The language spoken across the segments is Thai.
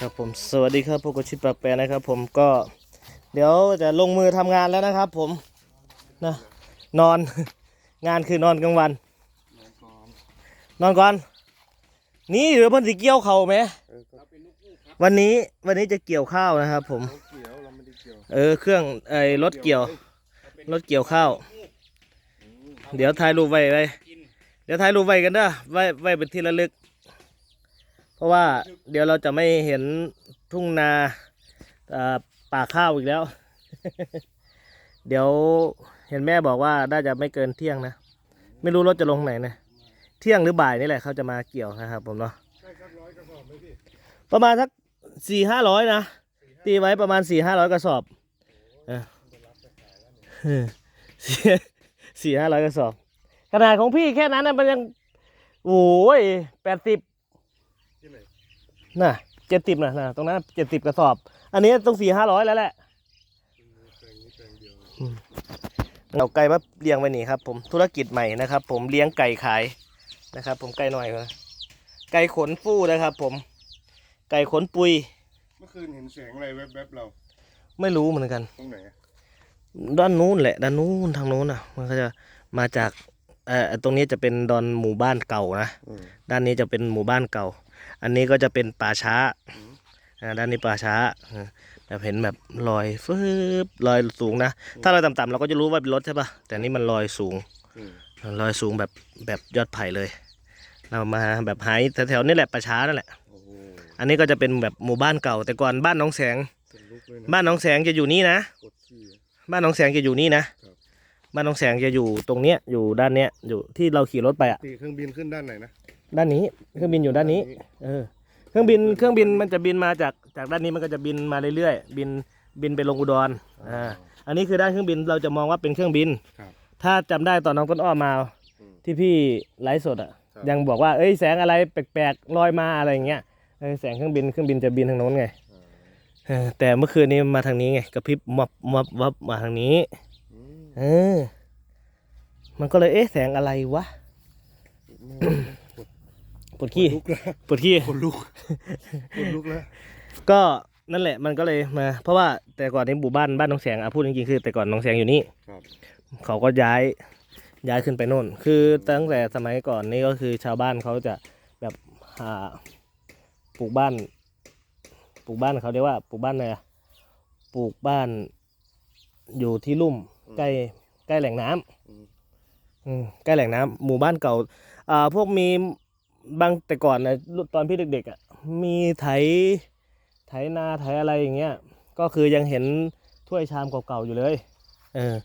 ครับผมสวัสดีครับพวกกบชิดปากแปรนะครับ ผมก็เดี๋ยวจะลงมือทำงานแล้วนะครับ ผมนะนอน งานคือนอนกลางวัน นอนก่อน นี่หรือเพันสิเกี่ยวเขาไหมวันนี้วันนี้จะเกี่ยวข้าวนะครับ ผมเกี่ยวเราไม่ได้เกี่ยวเออเครื่องไอ้รถเกี่ยวรถเกี่ยวข้าว เดี๋ยวถ่ายรูปไว้ไว้เดี๋ยวถ่ายรูปไว้กันเด้อไว้ไว้เป็นที่ระลึก เพราะว่าเดี๋ยวเราจะไม่เห็นทุ่งนาป่าข้าวอีกแล้ว เดี๋ยวเห็นแม่บอกว่าน่าจะไม่เกินเที่ยงนะ ไม่รู้รถจะลงไหนนะ เที่ยงหรือบ่ายนี่แหละเขาจะมาเกี่ยวนะครับผมเนาะประมาณสักสี่ห้าร้อยนะ ตีไว้ประมาณสี่ห้าร้อยกระสอบเออเออสี่ห้าร้อยกระสอบ ขนาดของพี่แค่นั้นนะมันยัง โอ้ยแปดสิบ น่ะเจ็ดสิบนะนะตรงนั้นเจ็ดสิบกระสอบ อันนี้ต้องสี่ห้าร้อยแล้วแหละแปลงนี้แปลงเดียวเอาไก่มาเลี้ยงไว้นี่ครับ ผมธุรกิจใหม่นะครับ ผมเลี้ยงไก่ขายนะครับ ผมไก่หน่อยนะไก่ขนฟูนะครับ ผม ไก่ขนปุย เมื่อคืนเห็นแสงอะไรแวบๆเรา ไม่รู้เหมือนกันตรงไหนอะด้านนู้นแหละด้านนู้นทางนู้นอะ มันก็จะมาจากเอ่อตรงนี้จะเป็นดอนหมู่บ้านเก่านะอืมด้านนี้จะเป็นหมู่บ้านเก่า อันนี้ก็จะเป็นป่าช้าอืมอ่าด้านนี้ป่าช้าอ่าแบบเห็นแบบลอยฟืบลอยสูงนะ ถ้าลอยต่ำๆเราก็จะรู้ว่าเป็นรถใช่ปะแต่นี่มันลอยสูงอืมลอยสูงแบบแบบยอดไผ่เลย เรามาแบบหายแถวๆนี่แหละป่าช้านั่นแหละโอ้โหอันนี้ก็จะเป็นแบบหมู่บ้านเก่า แต่ก่อนบ้านน้องแสงขนลุกเลยนะ บ้านน้องแสงจะอยู่นี่นะกดขี้บ้านน้องแสงจะอยู่นี่นะครับบ้านน้องแสงจะอยู่ตรงเนี้ยอยู่ด้านเนี้ยอยู่ที่เราขี่รถไปอะตีเครื่องบินขึ้นด้านไหนนะ ด้านนี้เครื่องบินอยู่ด้านนี้ เออ เครื่องบินเครื่องบินมันจะบินมาจากจากด้านนี้มันก็จะบินมาเรื่อยๆบินบินไปลงอุดรอ่าอันนี้คือด้านเครื่องบินเราจะมองว่าเป็นเครื่องบินครับถ้าจำได้ตอนน้องต้นอ้อมา อืม ที่พี่ไลฟ์สดอะ ครับ ยังบอกว่าเอ้ยแสงอะไรแปลกๆลอยมาอะไรอย่างเงี้ยเออแสงเครื่องบินเครื่องบินจะบินทางโน้นไงอ่าเออแต่เมื่อคืนนี้มาทางนี้ไงกระพริบมับมับวับมาทางนี้ อืมเออ มันก็เลยเอ๊ะแสงอะไรวะแม่ ปวดปวดขี้ลุกแล้วปวดขี้ขนลุกขนลุกแล้ว ก็นั่นแหละมันก็เลยมา เพราะว่าแต่ก่อนในหมู่บ้านบ้านน้องแสงอะพูดจริงๆคือแต่ก่อนน้องแสงอยู่นี่ครับ เขาก็ย้ายย้ายขึ้นไปโน่น คือตั้งแต่สมัยก่อนนี่ก็คือชาวบ้านเขาจะแบบหาปลูกบ้าน ปลูกบ้านเขาเรียกว่าปลูกบ้านอะไรอะปลูกบ้านอยู่ที่ลุ่มใกล้ใกล้แหล่งน้ำอืมอืมใกล้แหล่งน้ำหมู่บ้านเก่าอ่าพวกมี บางแต่ก่อนนะตอนพี่เด็กๆอะมีไถไถนาไถอะไรอย่างเงี้ย ก็คือยังเห็นถ้วยชามเก่าๆอยู่เลย เออ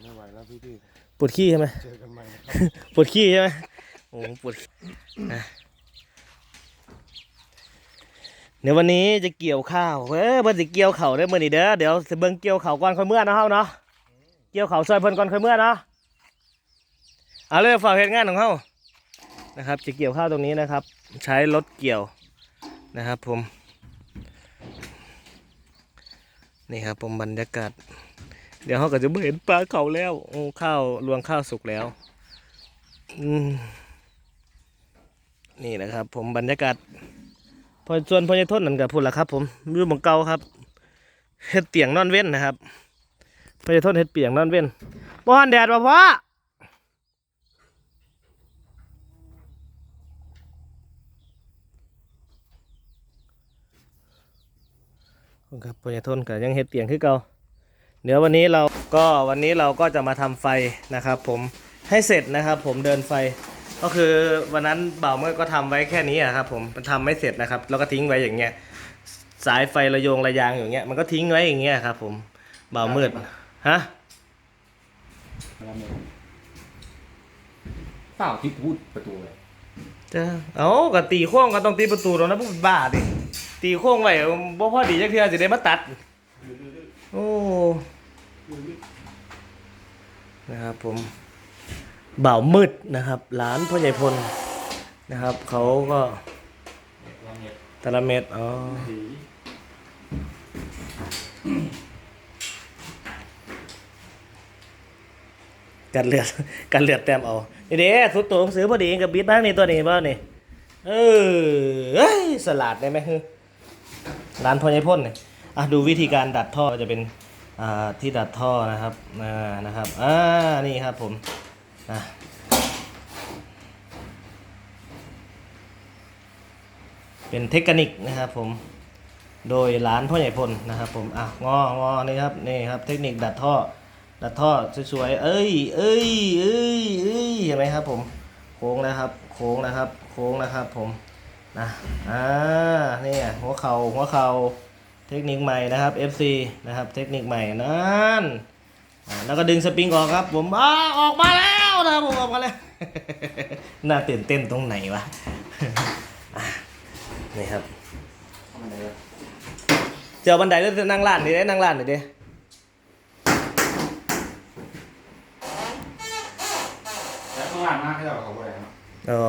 ไม่ไหวแล้วพี่พี่ปวดขี้ใช่ไหมเจอกันใหม่นะครับปวดขี้ใช่ไหมโอ้โหปวดนะเดี๋ยววันนี้จะเกี่ยวข้าวเอ้ยเพิ่นสิเกี่ยวเข่าวได้อมื้อนี้เด้อเดี๋ยวสิเบิ่งเกี่ยวเข่าวก่อนค่อยเมื่อเนาะเฮาเนาะเกี่ยวเข่าวซอยเพิ่นก่อนค่อยเมื่อเนาะเอาเลยฝากเฮ็ดงานของเฮา นะครับ จะเกี่ยวข้าวตรงนี้นะครับ ใช้รถเกี่ยวนะครับผม นี่ครับผมบรรยากาศ เดี๋ยวเขาก็จะไม่เห็นปลาเขาแล้วโอ้ข้าวรวงข้าวสุกแล้วนี่นะครับ ผมบรรยากาศพอส่วนพญทนนั่นกับพูดละครับ ผมอยู่หมองเก่าครับเฮ็ดเตียงนอนเว้นนะครับพญทนเฮ็ดเตียงนอนเว้นบ่ฮันแดดบ่พ่อ ครับพญทนก็ยังเฮ็ดเตียงคือเก่าเดี๋ยววันนี้เราก็วันนี้เราก็จะมาทำไฟนะครับ ผมให้เสร็จนะครับ ผมเดินไฟ ก็คือวันนั้นบ่าวเมื่อก็ทำไว้แค่นี้อะครับ ผมมันทำไม่เสร็จนะครับ แล้วก็ทิ้งไว้อย่างเงี้ยสายไฟระโยงระยางอย่างเงี้ยมันก็ทิ้งไว้อย่างเงี้ยครับ ผมบ่าวมืดฮะเปล่าที่พูดประตูเลยจะเอาก็ตีโค้งก็ต้องตีประตูตรงนั้นพวกบ้าดิ ตีโค้งไว้บ่พอดีจักเทื่อสิได้มาตัด โอ้นะครับผมบ่าวมืดนะครับหลานพ่อใหญ่พลนะครับ เขาก็ตะละเม็ดอ๋อกันเลือดกันเลือดแต้มเอานี่เด้สุดตัวหนังสือพอดีกับบิดบ้างนี่ตัวนี้บ้างนี่เออเอ้ยสลัดได้ไหมฮึ ร้านพ่อใหญ่พ่นเนี่ยอะดูวิธีการดัดท่อจะเป็นอ่าที่ดัดท่อนะครับอ่านะครับอ่านี่ครับผมนะเป็นเทคนิคนะครับผมโดยร้านพ่อใหญ่พลนะครับผมอะงองอนี่ครับนี่ครับ เทคนิคดัดท่อดัดท่อสวยๆเอ้ยเอ้ยเอ้ยเอ้ยเห็นไหมครับผมโค้งนะครับโค้งนะครับโค้งนะครับผม นะอ่านี่ไงหัวเข่าหัวเข่าเทคนิคใหม่นะครับ FC นะครับ เทคนิคใหม่นั่นอ่าแล้วก็ดึงสปริงออกครับ ผมอ้าออกมาแล้วนะครับผมออกมาแล้วน่าตื่นเต้นตรงไหนวะอะนี่ครับทำอะไรวะเจอบันไดแล้วจะนั่งร้านนี่ได้นั่งร้านหน่อยดิแล้วข้างล่างมากให้เราเขาอะไรเนาะอ๋อ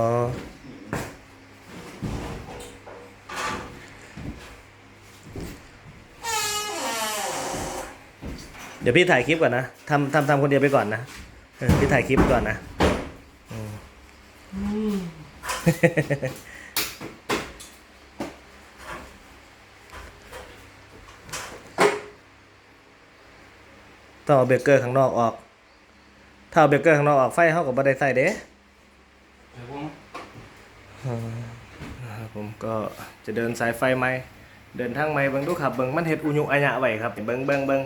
เดี๋ยวพี่ถ่ายคลิปก่อนนะทำทำทำคนเดียวไปก่อนนะเออพี่ถ่ายคลิปก่อนนะอืมต้องเอาเบรกเกอร์ข้างนอกออก ถ้าเอาเบรกเกอร์ข้างนอกออกไฟเขากับบันไดใส่เด้เดี๋ยวพวกนะครับผมก็จะเดินสายไฟไหมเดินทางไหมเบิ่งดูครับเบิ่งมันเฮ็ดอุยุอัญะไว้ครับเบิ่งเบิ่งเบิ่ง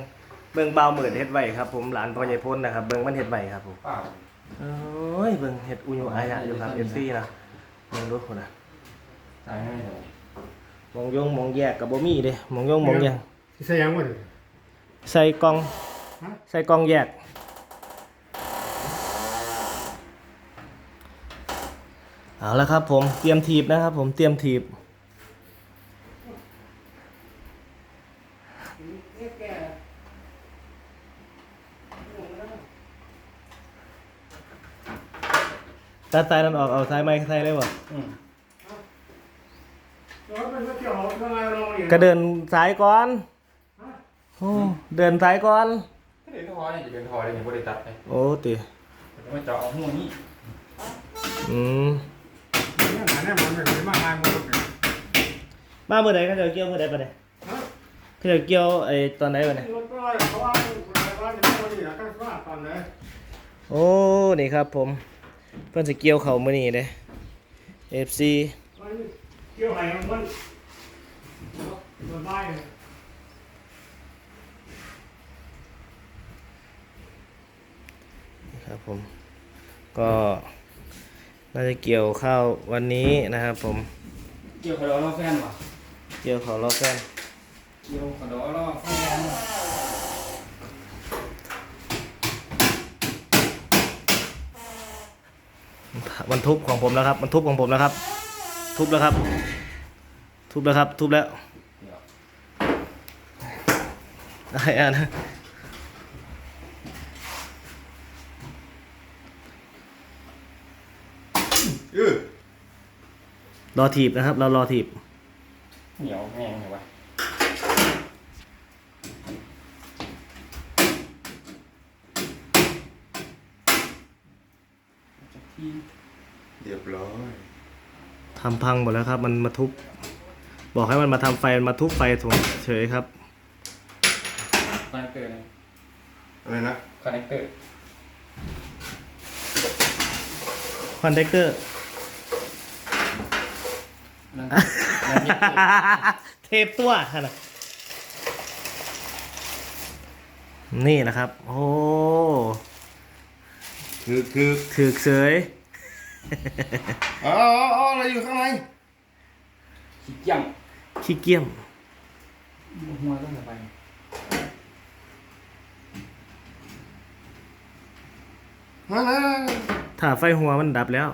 เบิ่งเบาเหมือนเฮ็ดไว้ครับผมหลานพ่อใหญ่พ้นนะครับเบิ่งมันเฮ็ดไว้ครับผมเปล่าโอ้ยเบิ่งเฮ็ดอุยุอัญะอยู่ครับ FC นะเบิ่งดูพุ่นน่ะตายไม่ได้มองยงมองแยกกับบ่มีเด้มองยงมองแยกที่ใส่ยังวะดิใส่กล่องใส่กล่องแยกเอาละครับผมเตรียมถีบนะครับผมเตรียมถีบ ตัดสายนั้นออกเอาสายไม้ใส่เลยบ่อืมแล้วเป็นเกี่ยวกับอะไรเราเนี่ยก็เดินสายก่อนโอ้เดินสายก่อนถ้าเดินทอเนี่ยจะเดินทอเลยเนี่ยไม่ได้ตัดเลยโอ้ติมันเจาะเอาหัวนี่อืมเนี่ยหาเนี่ยมันเป็นมาหาหมดเลยมาเมื่อใดเขาจะเกี่ยวเมื่อใดปะเนี่ยเขาจะเกี่ยวไอ้ตอนไหนปะเนี่ยรถก็เขาว่าว่าจะไม่ดีนะก็ว่าตอนไหนโอ้ นี่ครับผม เพิ่นจะเกี่ยวเขามื้อนี้เด้ FC เกี่ยวไหนมันมันได้ครับผม ก็น่าจะเกี่ยวข้าววันนี้นะครับผม เกี่ยวคาร์ดอล่อแฟนวะเกี่ยวเขาล้อแฟน เกี่ยวคาร์ดอล่อแฟน มันทุบของผมแล้วครับ มันทุบของผมแล้วครับ ทุบแล้วครับ ทุบแล้วครับ ทุบแล้วไอ้อันะรอถีบนะครับ เรารอถีบ เหนียวแห้งเลยวะ เรียบร้อยทำพังหมดแล้วครับ มันมาทุบบอกให้มันมาทำไฟมันมาทุบไฟถุงเฉยครับ คอนเนคเตอร์นะอะไรนะคอนเนคเตอร์คอนแทคเตอร์ นั่นนั่นนี่คือเทปตัวขนาดนี่นะครับ โอ้คือคือ ถือกเสย อ๋ออ๋ออะไรอยู่ข้างในขี้เกียจขี้เกียจหัวต้องไปนั่นนั่นถ้าไฟหัวมันดับแล้ว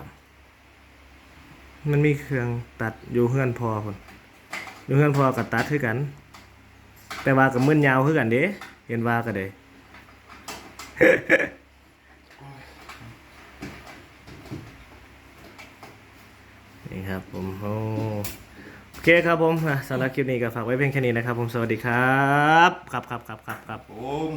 มันมีเครื่องตัดอยู่เฮือนพอพุ่นอยู่เฮือนพอกับตัดคือกัน แต่ว่ากับมึนยาวคือกันเด้เห็นว่าก็ได้ ครับผมโอ้โอเคครับผมอะสำหรับคลิปนี้ก็ฝากไว้เพียงแค่นี้นะครับผมสวัสดีครับ ครับครับครับครับครับ ผม